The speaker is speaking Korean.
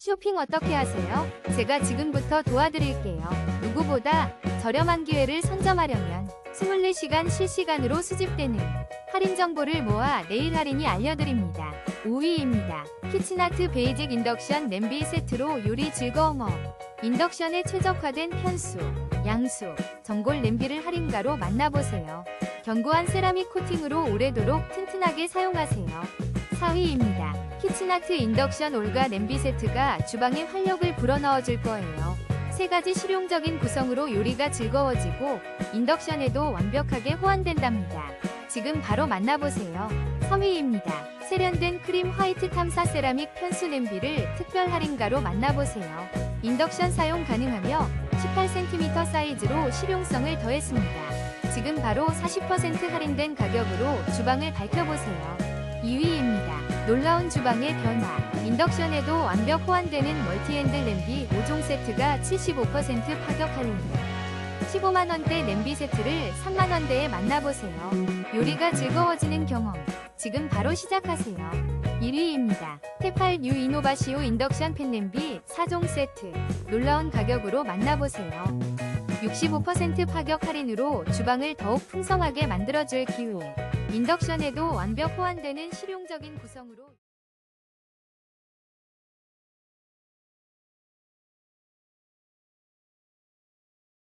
쇼핑 어떻게 하세요? 제가 지금부터 도와드릴게요. 누구보다 저렴한 기회를 선점하려면 24시간 실시간으로 수집되는 할인 정보를 모아 내일 할인이 알려드립니다. 5위입니다. 키친아트 베이직 인덕션 냄비 세트로 요리 즐거움 업. 인덕션에 최적화된 편수, 양수, 전골 냄비를 할인가로 만나보세요. 견고한 세라믹 코팅으로 오래도록 튼튼하게 사용하세요. 4위입니다. 키친아트 인덕션 올가 냄비 세트가 주방에 활력을 불어넣어줄 거예요. 세 가지 실용적인 구성으로 요리가 즐거워지고 인덕션에도 완벽하게 호환된답니다. 지금 바로 만나보세요. 3위입니다. 세련된 크림 화이트 탐사 세라믹 편수 냄비를 특별 할인가로 만나보세요. 인덕션 사용 가능하며 18cm 사이즈로 실용성을 더했습니다. 지금 바로 40% 할인된 가격으로 주방을 밝혀보세요. 2위입니다. 놀라운 주방의 변화. 인덕션에도 완벽 호환되는 멀티핸들 냄비 5종 세트가 75% 파격 할인. 15만원대 냄비 세트를 3만원대에 만나보세요. 요리가 즐거워지는 경험. 지금 바로 시작하세요. 1위입니다. 테팔 뉴 이노바시오 인덕션 팬 냄비 4종 세트. 놀라운 가격으로 만나보세요. 65% 파격 할인으로 주방을 더욱 풍성하게 만들어줄 기회. 인덕션에도 완벽 호환되는 실용적인 구성으로